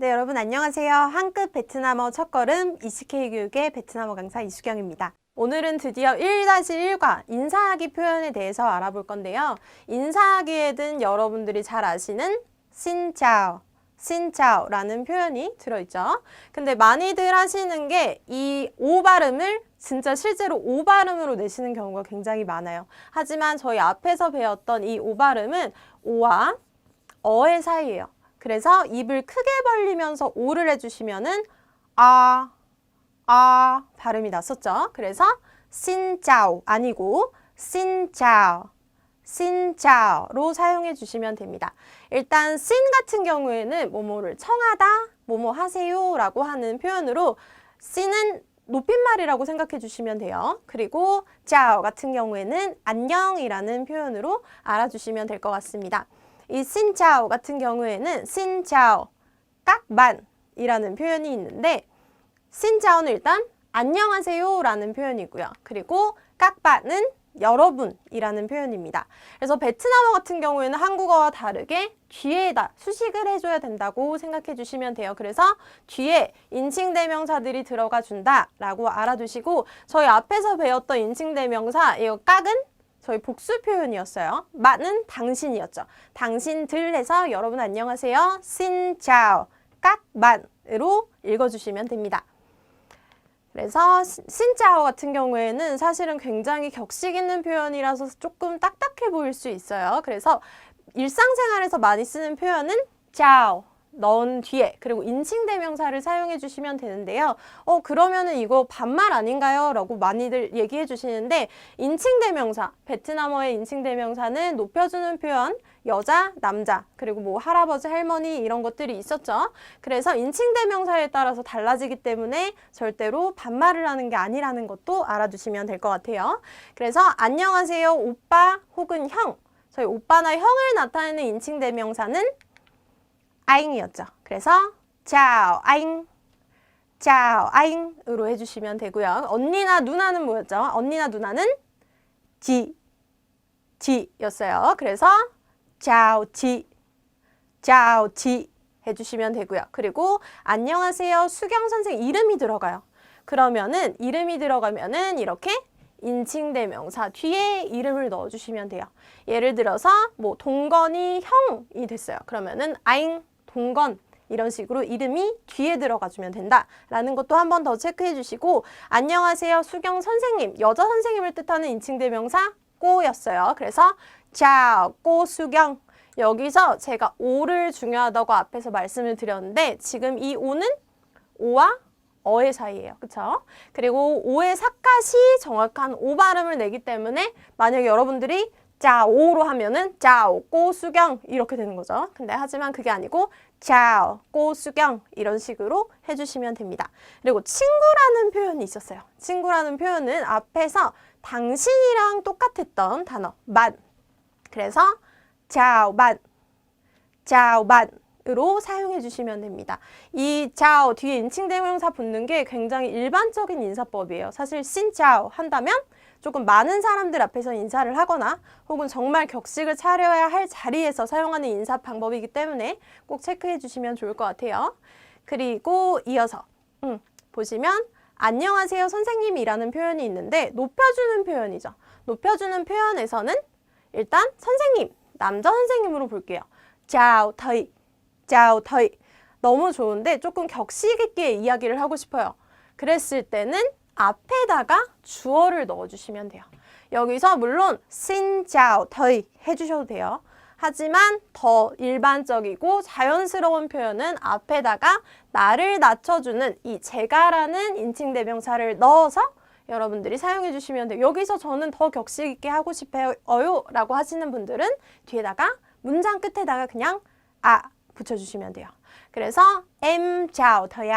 네, 여러분 안녕하세요. 한급 베트남어 첫걸음 ECK 교육의 베트남어 강사 이수경입니다. 오늘은 드디어 1-1과 인사하기 표현에 대해서 알아볼 건데요. 인사하기에 든 여러분들이 잘 아시는 신짜오, 신짜오라는 표현이 들어있죠. 근데 많이들 하시는 게 이 오 발음을 진짜 실제로 오 발음으로 내시는 경우가 굉장히 많아요. 하지만 저희 앞에서 배웠던 이 오 발음은 오와 어의 사이예요. 그래서 입을 크게 벌리면서 오를 해주시면은 아, 아 발음이 났었죠. 그래서 신짜오 아니고 신짜오, 신짜오로 사용해 주시면 됩니다. 일단 신 같은 경우에는 뭐뭐를 청하다, 뭐뭐 하세요 라고 하는 표현으로 신은 높임말이라고 생각해 주시면 돼요. 그리고 짜오 같은 경우에는 안녕이라는 표현으로 알아주시면 될 것 같습니다. 이 신짜오 같은 경우에는 신짜오 깍만이라는 표현이 있는데 신짜오는 일단 안녕하세요라는 표현이고요. 그리고 깍반은 여러분이라는 표현입니다. 그래서 베트남어 같은 경우에는 한국어와 다르게 뒤에다 수식을 해줘야 된다고 생각해 주시면 돼요. 그래서 뒤에 인칭대명사들이 들어가 준다라고 알아두시고 저희 앞에서 배웠던 인칭대명사 이거 깍은 저희 복수 표현이었어요. 만은 당신이었죠. 당신들 해서 여러분 안녕하세요. 신짜오 깍만으로 읽어주시면 됩니다. 그래서 신- 신짜오 같은 경우에는 사실은 굉장히 격식 있는 표현이라서 조금 딱딱해 보일 수 있어요. 그래서 일상생활에서 많이 쓰는 표현은 짜오, 넌 뒤에 그리고 인칭 대명사를 사용해 주시면 되는데요. 어 그러면은 이거 반말 아닌가요? 라고 많이들 얘기해 주시는데 인칭 대명사, 베트남어의 인칭 대명사는 높여주는 표현, 여자, 남자, 그리고 뭐 할아버지, 할머니 이런 것들이 있었죠. 그래서 인칭 대명사에 따라서 달라지기 때문에 절대로 반말을 하는 게 아니라는 것도 알아두시면 될 것 같아요. 그래서 안녕하세요, 오빠 혹은 형. 저희 오빠나 형을 나타내는 인칭 대명사는 아잉이었죠. 그래서 짜오 아잉, 짜오 아잉으로 해주시면 되고요. 언니나 누나는 뭐였죠? 언니나 누나는 지, 지였어요. 그래서 짜오 지, 짜오 지 해주시면 되고요. 그리고 안녕하세요 수경 선생 이름이 들어가요. 그러면은 이름이 들어가면은 이렇게 인칭대명사 뒤에 이름을 넣어주시면 돼요. 예를 들어서 뭐 동건이 형이 됐어요. 그러면은 아잉 동건 이런 식으로 이름이 뒤에 들어가주면 된다라는 것도 한 번 더 체크해 주시고 안녕하세요 수경 선생님 여자 선생님을 뜻하는 인칭 대명사 꼬였어요. 그래서 자, 꼬 수경 여기서 제가 오를 중요하다고 앞에서 말씀을 드렸는데 지금 이 오는 오와 어의 사이예요. 그쵸? 그리고 오의 사갓이 정확한 오 발음을 내기 때문에 만약에 여러분들이 짜오로 하면은 짜오 꼬수경 이렇게 되는 거죠. 근데 하지만 그게 아니고 짜오 꼬수경 이런 식으로 해주시면 됩니다. 그리고 친구라는 표현이 있었어요. 친구라는 표현은 앞에서 당신이랑 똑같았던 단어 만 그래서 짜오만 짜오만으 로 사용해 주시면 됩니다. 이 짜오 뒤에 인칭 대명사 붙는 게 굉장히 일반적인 인사법이에요. 사실 신짜오 한다면 조금 많은 사람들 앞에서 인사를 하거나 혹은 정말 격식을 차려야 할 자리에서 사용하는 인사 방법이기 때문에 꼭 체크해 주시면 좋을 것 같아요. 그리고 이어서 음, 보시면 안녕하세요 선생님이라는 표현이 있는데 높여주는 표현이죠. 높여주는 표현에서는 일단 선생님, 남자 선생님으로 볼게요. 짜오 터이, 짜오 터이. 너무 좋은데 조금 격식 있게 이야기를 하고 싶어요. 그랬을 때는 앞에다가 주어를 넣어주시면 돼요. 여기서 물론 신짜오 터이 해주셔도 돼요. 하지만 더 일반적이고 자연스러운 표현은 앞에다가 나를 낮춰주는 이 제가라는 인칭 대명사를 넣어서 여러분들이 사용해 주시면 돼요. 여기서 저는 더 격식 있게 하고 싶어요 라고 하시는 분들은 뒤에다가 문장 끝에다가 그냥 아 붙여주시면 돼요. 그래서 chào thầy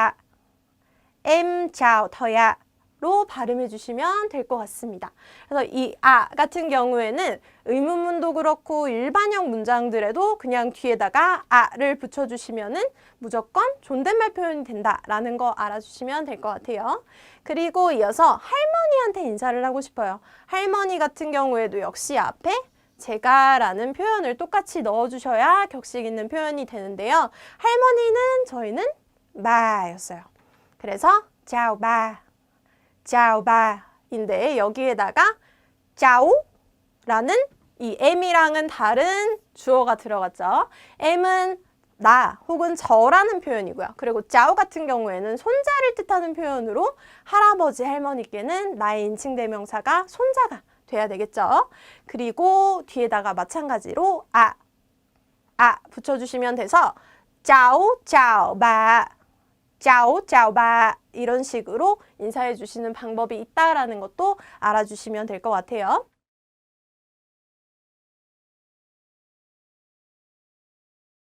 로 발음해 주시면 될 것 같습니다. 그래서 이 아 같은 경우에는 의문문도 그렇고 일반형 문장들에도 그냥 뒤에다가 아를 붙여주시면은 무조건 존댓말 표현이 된다라는 거 알아주시면 될 것 같아요. 그리고 이어서 할머니한테 인사를 하고 싶어요. 할머니 같은 경우에도 역시 앞에 제가라는 표현을 똑같이 넣어주셔야 격식 있는 표현이 되는데요. 할머니는 저희는 마였어요. 그래서 짜오바, 짜오바인데 여기에다가 짜오라는 이 M이랑은 다른 주어가 들어갔죠. M은 나 혹은 저라는 표현이고요. 그리고 짜오 같은 경우에는 손자를 뜻하는 표현으로 할아버지 할머니께는 나의 인칭 대명사가 손자가 돼야 되겠죠. 그리고 뒤에다가 마찬가지로 아, 아 붙여주시면 돼서 짜오 짜오바 짜오 짜오바 이런 식으로 인사해 주시는 방법이 있다라는 것도 알아주시면 될 것 같아요.